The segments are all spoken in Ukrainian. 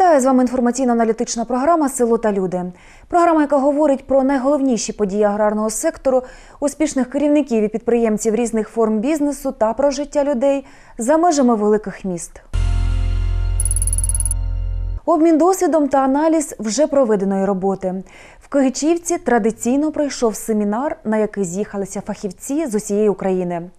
Вітаю з вами інформаційно-аналітична програма Село та люди. Програма, яка говорить про найголовніші події аграрного сектору, успішних керівників і підприємців різних форм бізнесу та про життя людей за межами великих міст. Обмін досвідом та аналіз вже проведеної роботи. В Кигичівці традиційно пройшов семінар, на який з'їхалися фахівці з усієї України.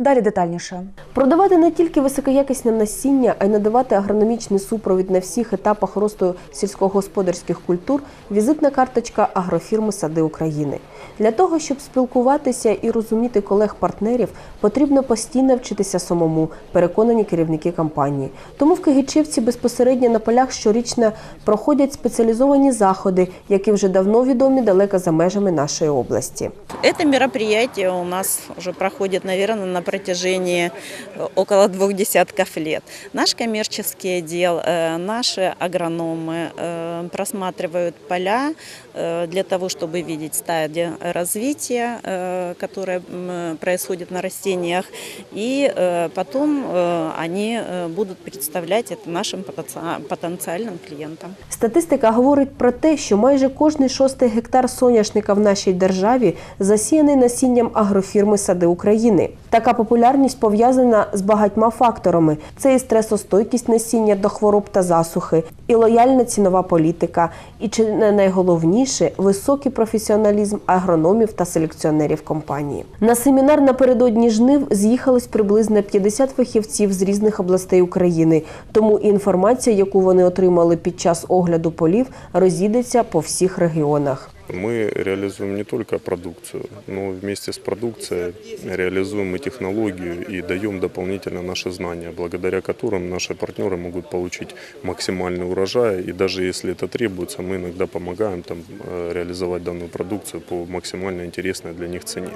Далі детальніше. Продавати не тільки високоякісне насіння, а й надавати агрономічний супровід на всіх етапах росту сільськогосподарських культур візитна карточка агрофірми Сади України. Для того, щоб спілкуватися і розуміти колег-партнерів, потрібно постійно вчитися самому, переконані керівники компанії. Тому в Кигичівці безпосередньо на полях щорічно проходять спеціалізовані заходи, які вже давно відомі далеко за межами нашої області. Это мероприятие у нас уже проходит, наверное, на протяжении э, около двух десятков лет. Наш коммерческий отдел, э, наши агрономы э, просматривают поля э, для того, чтобы видеть стадии развития, э, которые м, происходят на растениях, и э, потом э, они э, будут представлять это нашим потенци- потенциальным клиентам. Статистика говорить про те, що майже кожний шостий гектар соняшника в нашій державі засіяний насінням агрофірми Сади України. Така популярність пов'язана з багатьма факторами: це і стресостойкість насіння до хвороб та засухи, і лояльна цінова політика, і чи не найголовніше високий професіоналізм агрономів та селекціонерів компанії. На семінар напередодні жнив з'їхались приблизно 50 фахівців з різних областей України. Тому інформація, яку вони отримали під час огляду полів, розійдеться по всіх регіонах. Мы реализуем не только продукцию, но вместе с продукцией реализуем и технологию и даем дополнительно наши знания, благодаря которым наши партнеры могут получить максимальный урожай. И даже если это требуется, мы иногда помогаем там, э, реализовать данную продукцию по максимально интересной для них цене.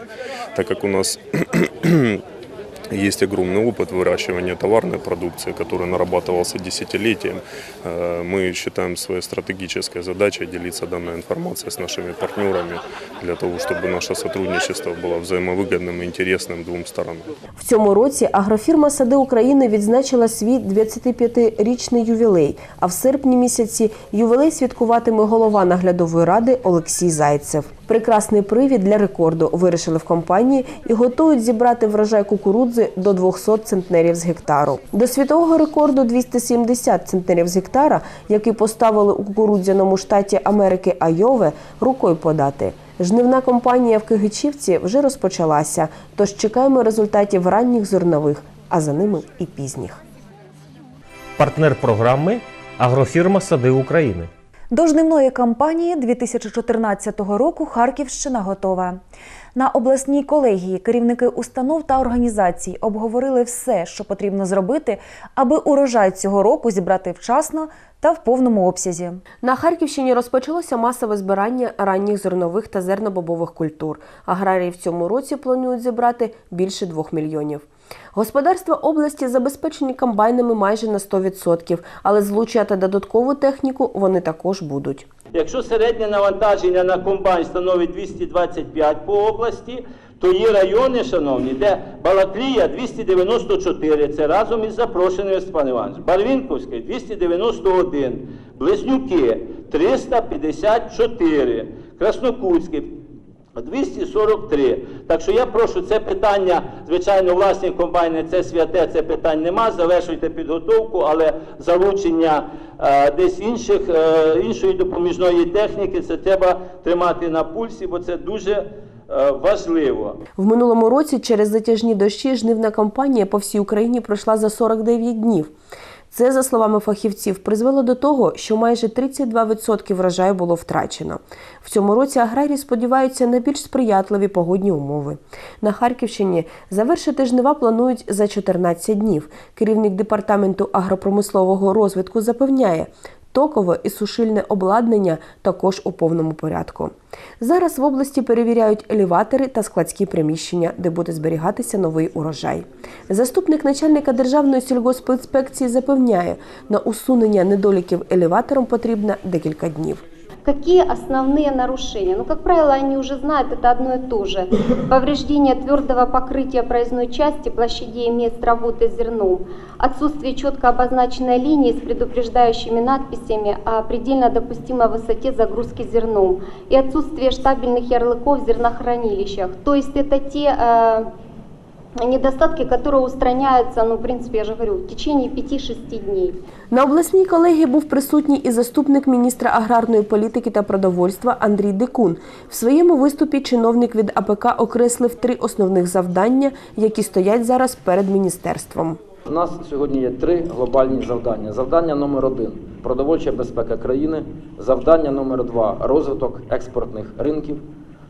Так как у нас есть огромный опыт выращивания товарной продукции, который нарабатывался десятилетием. Э, Мы считаем своей стратегической задачей делиться данной информацией с нашими партнерами для того, чтобы наше сотрудничество было взаимовыгодным и интересным двум сторонам. В цьому році агрофірма Сади України відзначила свій 25-річний ювілей. А в серпні місяці ювілей святкуватиме голова наглядової ради Олексій Зайцев. Прекрасний привід для рекорду вирішили в компанії і готують зібрати врожай кукурудзи до 200 центнерів з гектару. До світового рекорду 270 центнерів з гектара, який поставили у кукурудзяному штаті Америки Айове, рукою подати. Жнивна кампанія в Кигичівці вже розпочалася, тож чекаємо результатів ранніх зернових, а за ними і пізніх. Партнер програми Агрофірма Сади України. До жнивної кампанії 2014 року Харківщина готова. На обласній колегії керівники установ та організацій обговорили все, що потрібно зробити, аби урожай цього року зібрати вчасно та в повному обсязі. На Харківщині розпочалося масове збирання ранніх зернових та зернобобових культур. Аграрії в цьому році планують зібрати більше 2 мільйонів. Господарства області забезпечені комбайнами майже на 100%, але злучати додаткову техніку вони також будуть. Якщо середнє навантаження на комбайн становить 225 по області, то є райони, шановні, де Балаклія 294, це разом із запрошеними Степан Іванович, Барвінковський 291, Близнюки 354, Краснокутський 243. Так що я прошу це питання, звичайно, власні комбайни це святе, це питань нема. Завершуйте підготовку, але залучення е, десь інших, е, іншої допоміжної техніки це треба тримати на пульсі, бо це дуже е, важливо. В минулому році через затяжні дощі жнивна кампанія по всій Україні пройшла за 49 днів. Це, за словами фахівців, призвело до того, що майже 32% врожаю було втрачено. В цьому році аграрії сподіваються на більш сприятливі погодні умови. На Харківщині завершити жнива планують за 14 днів. Керівник департаменту агропромислового розвитку запевняє, токове і сушильне обладнання також у повному порядку. Зараз в області перевіряють елеватори та складські приміщення, де буде зберігатися новий урожай. Заступник начальника державної сільгоспінспекції запевняє, на усунення недоліків елеватором потрібно декілька днів. Какие основные нарушения? Ну, как правило, они уже знают, это одно и то же. Повреждение твердого покрытия проездной части, площадей мест работы зерном, отсутствие четко обозначенной линии с предупреждающими надписями о предельно допустимой высоте загрузки зерном и отсутствие штабельных ярлыков в зернохранилищах. То есть это те э, недостатки, которые устраняются, ну, в принципе, я же говорю, в течение 5-6 дней. На обласній колегії був присутній і заступник міністра аграрної політики та продовольства Андрій Дикун. В своєму виступі чиновник від АПК окреслив три основних завдання, які стоять зараз перед міністерством. У нас сьогодні є три глобальні завдання. Завдання номер один продовольча безпека країни. Завдання номер два розвиток експортних ринків.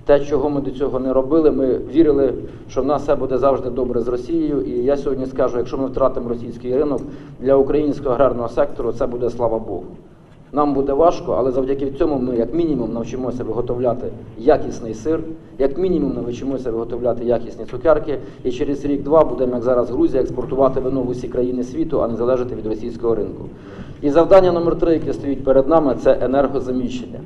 Те, чого ми до цього не робили, ми вірили, що в нас все буде завжди добре з Росією. І я сьогодні скажу, якщо ми втратимо російський ринок для українського аграрного сектору, це буде слава Богу. Нам буде важко, але завдяки цьому ми, як мінімум, навчимося виготовляти якісний сир, як мінімум навчимося виготовляти якісні цукерки, і через рік-два будемо, як зараз Грузія, експортувати вино в усі країни світу, а не залежати від російського ринку. І завдання номер три, яке стоїть перед нами, це енергозаміщення.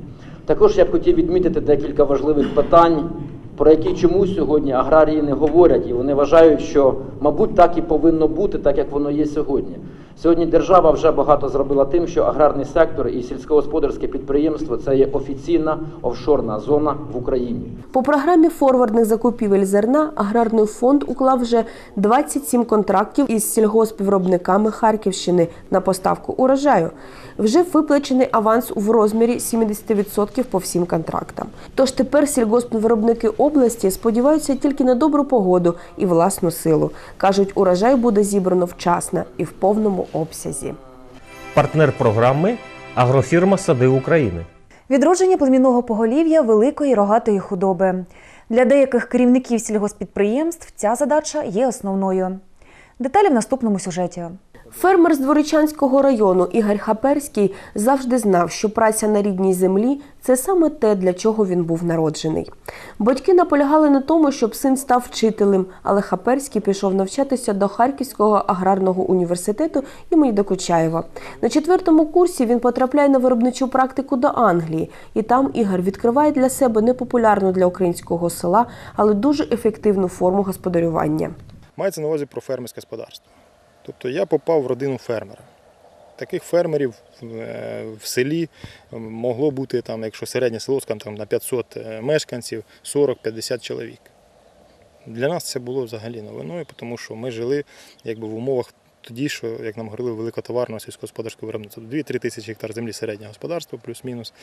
Також я б хотів відмітити декілька важливих питань, про які чомусь сьогодні аграрії не говорять, і вони вважають, що, мабуть, так і повинно бути, так як воно є сьогодні. Сьогодні держава вже багато зробила тим, що аграрний сектор і сільськогосподарське підприємство це є офіційна офшорна зона в Україні. По програмі форвардних закупівель зерна аграрний фонд уклав вже 27 контрактів із сільгоспвиробниками Харківщини на поставку урожаю. Вже виплачений аванс у розмірі 70% по всім контрактам. Тож тепер сільгоспвиробники області сподіваються тільки на добру погоду і власну силу. кажуть, урожай буде зібрано вчасно і в повному обсязі. Партнер програми Агрофірма Сади України. Відродження племінного поголів'я великої рогатої худоби. Для деяких керівників сільгоспідприємств ця задача є основною. Деталі в наступному сюжеті. Фермер з Дворичанського району Ігор Хаперський завжди знав, що праця на рідній землі це саме те, для чого він був народжений. Батьки наполягали на тому, щоб син став вчителем, але Хаперський пішов навчатися до Харківського аграрного університету імені Докучаєва. На четвертому курсі він потрапляє на виробничу практику до Англії, і там Ігор відкриває для себе непопулярну для українського села, але дуже ефективну форму господарювання. Мається на увазі про фермерське господарство. Тобто я попав в родину фермера. Таких фермерів е, в селі могло бути, там, якщо середнє село там, на 500 мешканців, 40-50 чоловік. Для нас це було взагалі новиною, тому що ми жили якби, в умовах тоді, що, як нам говорили, великотоварного сільськогосподарського виробництва. 2-3 тисячі гектар землі середнього господарства, плюс-мінус.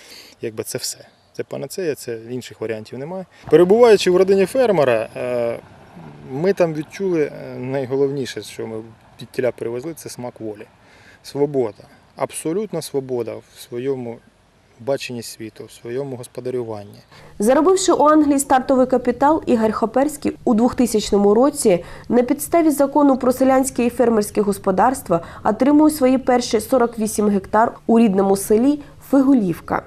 Якби це все. Це панацея, це інших варіантів немає. Перебуваючи в родині фермера, е, ми там відчули е, найголовніше, що ми від тіля перевезли, це смак волі. Свобода. Абсолютна свобода в своєму баченні світу, в своєму господарюванні. Заробивши у Англії стартовий капітал, Ігор Хоперський у 2000 році на підставі закону про селянське і фермерське господарства отримує свої перші 48 гектар у рідному селі Фигулівка.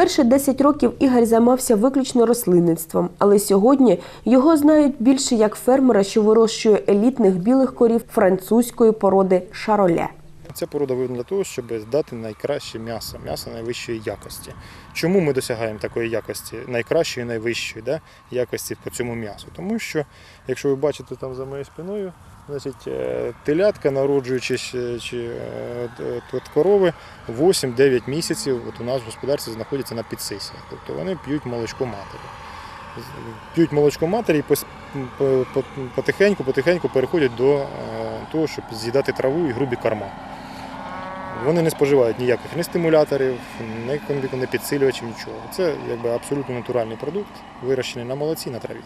Перші 10 років Ігор займався виключно рослинництвом, але сьогодні його знають більше як фермера, що вирощує елітних білих корів французької породи шароле. Ця порода видана для того, щоб здати найкраще м'ясо, м'ясо найвищої якості. Чому ми досягаємо такої якості, найкращої, найвищої да, якості по цьому м'ясу? Тому що, якщо ви бачите там за моєю спиною, значить е, телятка, народжуючи ще- чи е, от- от корови, 8-9 місяців от у нас в господарстві знаходяться на підсисі. Тобто вони п'ють молочко матері. П'ють молочко матері і пос- по- по- потихеньку, потихеньку переходять до е, того, щоб з'їдати траву і грубі корма. Вони не споживають ніяких ні стимуляторів, ні підсилювачів, нічого. Це якби абсолютно натуральний продукт, вирощений на молоці на траві.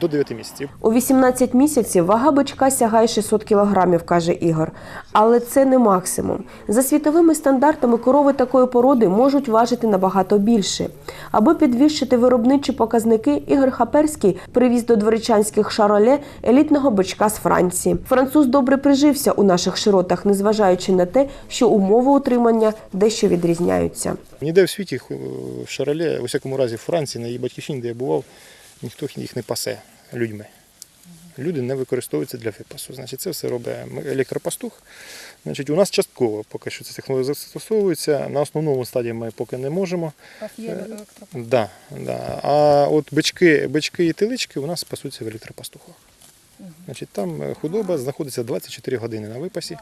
До 9 місяців. У 18 місяців вага бичка сягає 600 кілограмів, каже Ігор. Але це не максимум. За світовими стандартами корови такої породи можуть важити набагато більше. Аби підвищити виробничі показники, Ігор Хаперський привіз до дворичанських шароле елітного бичка з Франції. Француз добре прижився у наших широтах, незважаючи на те, що умови утримання дещо відрізняються. Ніде в світі в Шароле, у всякому разі в Франції, на її батьківщині, де я бував, ніхто їх не пасе людьми. Люди не використовуються для випасу. Значить, це все робить електропастух. Значить, у нас частково поки що ця технологія застосовується. На основному стадії ми поки не можемо. Да, да. А от бички, бички і телички у нас пасуться в електропастухах. Значить, там е, худоба знаходиться 24 години на випасі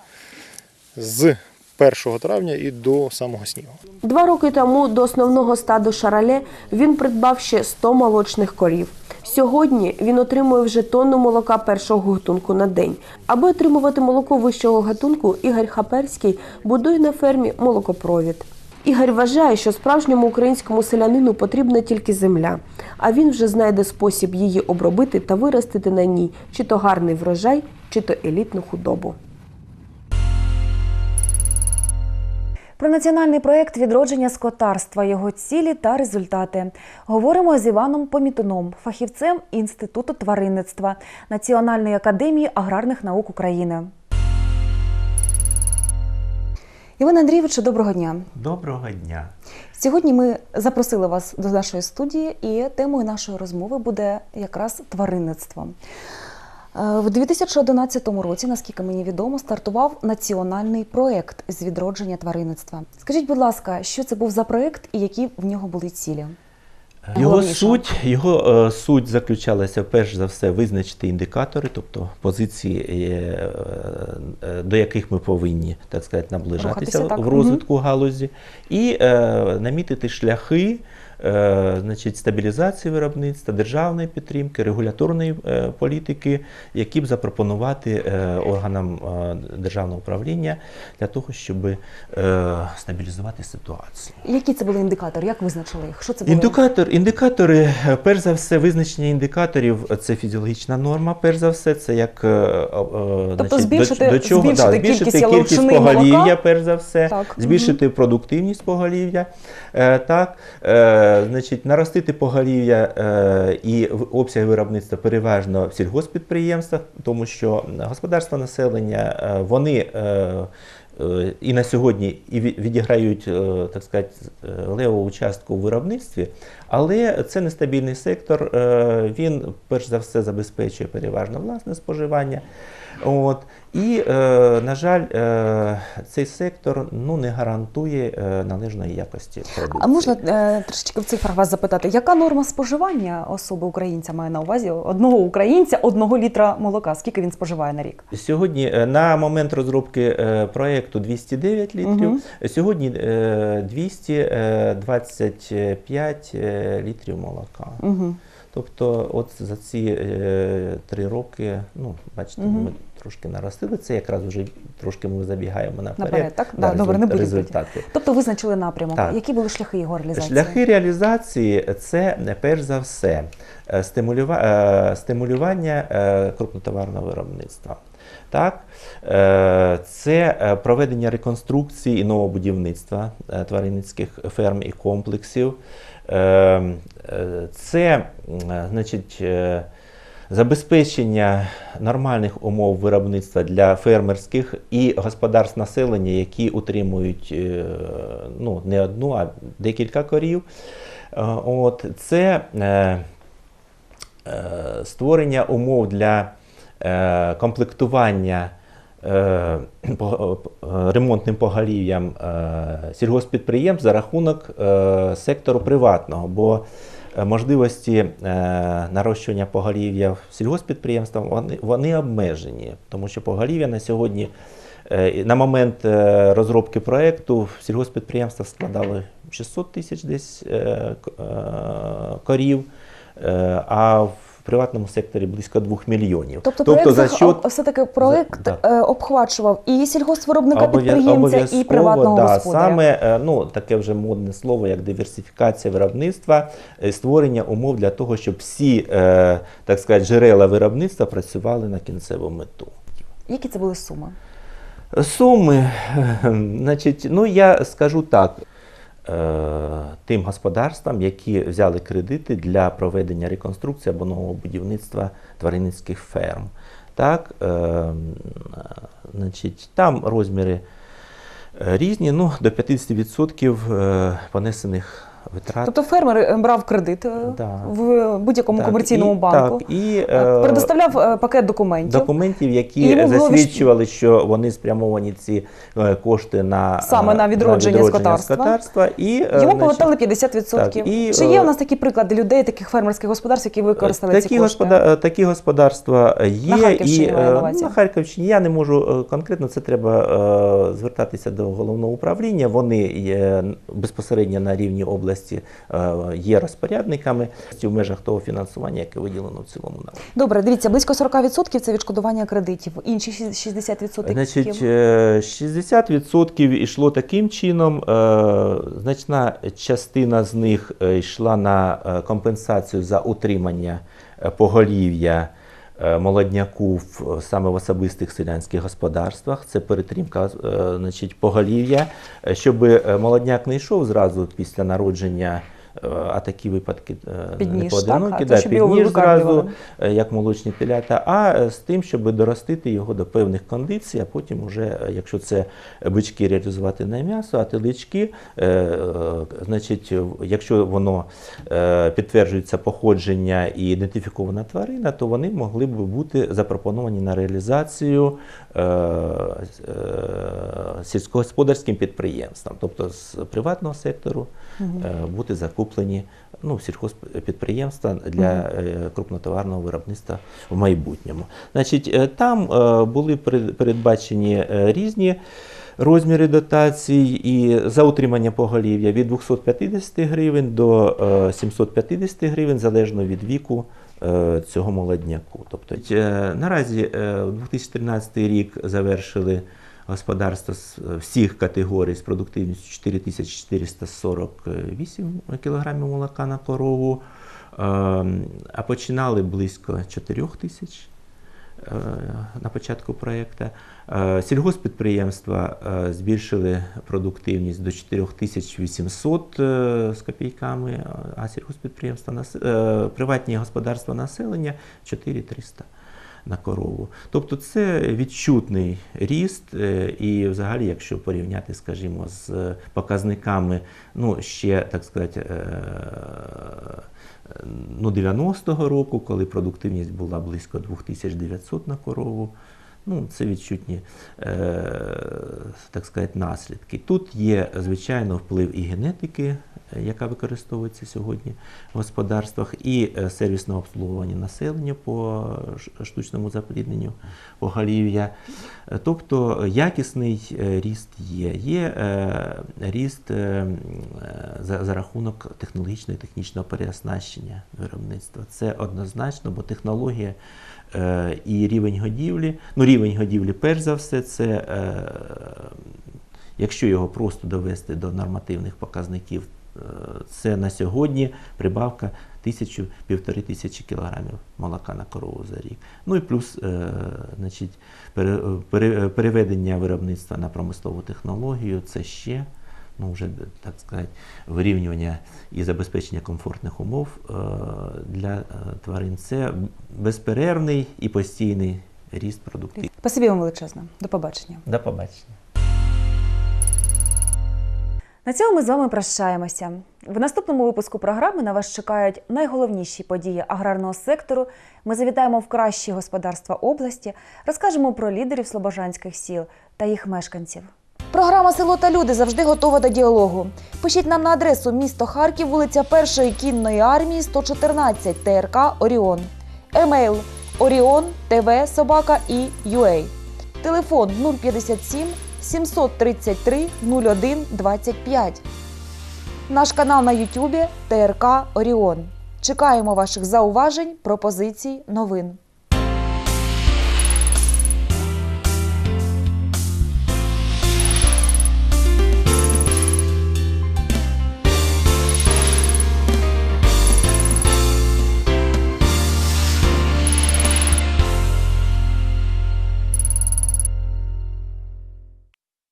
з 1 травня і до самого снігу. Два роки тому до основного стаду Шарале він придбав ще 100 молочних корів. Сьогодні він отримує вже тонну молока першого гатунку на день. Аби отримувати молоко вищого гатунку, Ігор Хаперський будує на фермі молокопровід. Ігор вважає, що справжньому українському селянину потрібна тільки земля, а він вже знайде спосіб її обробити та виростити на ній чи то гарний врожай, чи то елітну худобу. Про національний проєкт відродження скотарства, його цілі та результати. Говоримо з Іваном Помітуном, фахівцем Інституту тваринництва Національної академії аграрних наук України. Іван Андрійовичу, доброго дня. Доброго дня. Сьогодні ми запросили вас до нашої студії, і темою нашої розмови буде якраз тваринництво. Е, В 2011 році, наскільки мені відомо, стартував національний проєкт з відродження тваринництва. Скажіть, будь ласка, що це був за проєкт і які в нього були цілі? Його суть, його е, суть заключалася перш за все визначити індикатори, тобто позиції, е, до яких ми повинні так сказати, наближатися Рухатися, так. в розвитку галузі, і намітити шляхи. Е, Значить, стабілізації виробництва, державної підтримки, регуляторної е, політики, які б запропонувати е, органам державного управління для того, щоб стабілізувати ситуацію. Які це були індикатори? Як визначили їх? Що це було? Індикатор, індикатори, перш за все, визначення індикаторів це фізіологічна норма. Перш за все, це як Тобто значить, збільшити- до, до чого збільшити да, кількість збільшити кількість і поголів'я, перш за все, Так, збільшити продуктивність поголів'я, так, значить, наростити поголів'я е, і обсяг виробництва переважно в сільгоспідприємствах, тому що господарство населення е, вони. е, і на сьогодні і відіграють, так сказати, е, левову частку у виробництві, але це нестабільний сектор. е, Він перш за все забезпечує переважно власне споживання. От. І, е, на жаль, е, цей сектор ну, не гарантує належної якості продукції. А можна трішечки в цифрах вас запитати, яка норма споживання особи українця має на увазі одного українця одного літра молока? Скільки він споживає на рік? Сьогодні на момент розробки проєкту 209 літрів, Мгм. сьогодні е, 225 е, літрів молока. Угу. Тобто, от за ці е, три роки, ну, бачите, Мгм. ми трошки наростили. Це якраз вже трошки ми забігаємо наперед. Наперед, так? Да, добре, не будемо результати. Тобто визначили напрямок. Так. Які були шляхи його реалізації? Шляхи реалізації це е, перш за все е, стимулюва... е, стимулювання крупнотоварного виробництва. Так? Це проведення реконструкції і нового будівництва тваринницьких ферм і комплексів. Е, е, Це е, значить, е, забезпечення нормальних умов виробництва для фермерських і господарств населення, які утримують ну, не одну, а декілька корів. От, це створення умов для комплектування ремонтним поголів'ям е, сільгоспідприємств за рахунок е, сектору приватного. Бо е, можливості е, нарощування поголів'я в сільгоспідприємствах вони, вони обмежені, тому що поголів'я на сьогодні. Е, На момент е, розробки проєкту в сільгоспідприємствах складали 600 тисяч десь е, е, корів, е, а в приватному секторі близько 2 мільйонів. Тобто, проект за счет все-таки проект За- е, обхвачував і сільгоспвиробника підприємця, і приватного да, господаря. Саме е, ну, таке вже модне слово, як диверсифікація виробництва, е, створення умов для того, щоб всі так сказати, джерела виробництва працювали на кінцеву мету. Які це були суми? Суми, значить, ну я скажу так. Е, Тим господарствам, які взяли кредити для проведення реконструкції або нового будівництва тваринницьких ферм. Так, е, значить, там розміри е, різні, ну, до 50% е, понесених витрат. Тобто фермер е, брав кредит е, Да. в будь-якому Так, комерційному і, банку, Так, і, е, предоставляв пакет документів. документів, які було засвідчували, що вони спрямовані ці кошти на Саме е, на відродження скотарства. скотарства. І, Йому повертали 50%. так, і, Чи є у нас такі приклади людей, таких фермерських господарств, які використали такі, ці кошти? господа- е, такі господарства є. Харківщині і, на на Харківщині я не можу конкретно, це треба звертатися до головного управління. Вони є безпосередньо на рівні області е, є розпорядниками в межах того фінансування, яке виділено в цілому на Добре, дивіться, близько 40% це відшкодування кредитів, інші ші- 60% Значить, яким? е, 60% йшло таким чином. е, Значна частина з них е, йшла на е, компенсацію за утримання е, поголів'я е, молодняку в, саме в особистих селянських господарствах. Це перетримка е, значить, поголів'я, е, щоб е, молодняк не йшов зразу після народження. А такі випадки е, Під не поодинокі, да, щоб під ніж зразу, е, як молочні телята, а е, з тим, щоб доростити його до певних кондицій, а потім, уже, якщо це бички реалізувати на м'ясо, а телички, значить, якщо воно підтверджується походження і ідентифікована тварина, то вони могли б бути запропоновані на реалізацію сільськогосподарським підприємствам, тобто з приватного сектору е, бути закуплені ну, сільхозпідприємства для е, крупнотоварного виробництва в майбутньому. Значить, е, там е, були передбачені е, різні розміри дотацій і за утримання поголів'я від 250 гривень до е, 750 гривень залежно від віку е, цього молодняку. Тобто е, наразі е, 2013 рік завершили господарства е, всіх категорій з продуктивністю 4448 кг молока на корову, е, а починали близько 4 тисяч е, на початку проєкту. Е, Сільгоспідприємства е, збільшили продуктивність до 4800 е, з копійками, а сільгоспідприємства приватні господарства населення 4300 на корову. Тобто це відчутний ріст, і взагалі, якщо порівняти, скажімо, з показниками, ну ще так сказати. Ну, 90-го року, коли продуктивність була близько 2900 на корову, ну, це відчутні е, так сказати, наслідки. Тут є, звичайно, вплив і генетики, е, яка використовується сьогодні в господарствах, і е, сервісного обслуговування населення по штучному заплідненню поголів'я. Тобто якісний ріст є. Є ріст за, за рахунок технологічного і технічного переоснащення виробництва. Це однозначно, бо технологія і рівень годівлі, ну рівень годівлі, перш за все, це е, якщо його просто довести до нормативних показників, е, це на сьогодні прибавка тисячу півтори тисячі кілограмів молока на корову за рік. Ну і плюс е, значить, пере, пере, переведення виробництва на промислову технологію це ще ну, вже, так сказати, вирівнювання і забезпечення комфортних умов е, для е, тварин. Це безперервний і постійний ріст продуктів. Спасибі вам величезне. До побачення. До побачення. На цьому ми з вами прощаємося. В наступному випуску програми на вас чекають найголовніші події аграрного сектору. Ми завітаємо в кращі господарства області, розкажемо про лідерів слобожанських сіл та їх мешканців. Програма Село та люди завжди готова до діалогу. Пишіть нам на адресу місто Харків, вулиця Першої кінної армії, 114 ТРК Оріон. Емейл Оріон ТВ Собака і UA. Телефон 057 733 01 25. Наш канал на Ютубі ТРК Оріон. Чекаємо ваших зауважень, пропозицій, новин.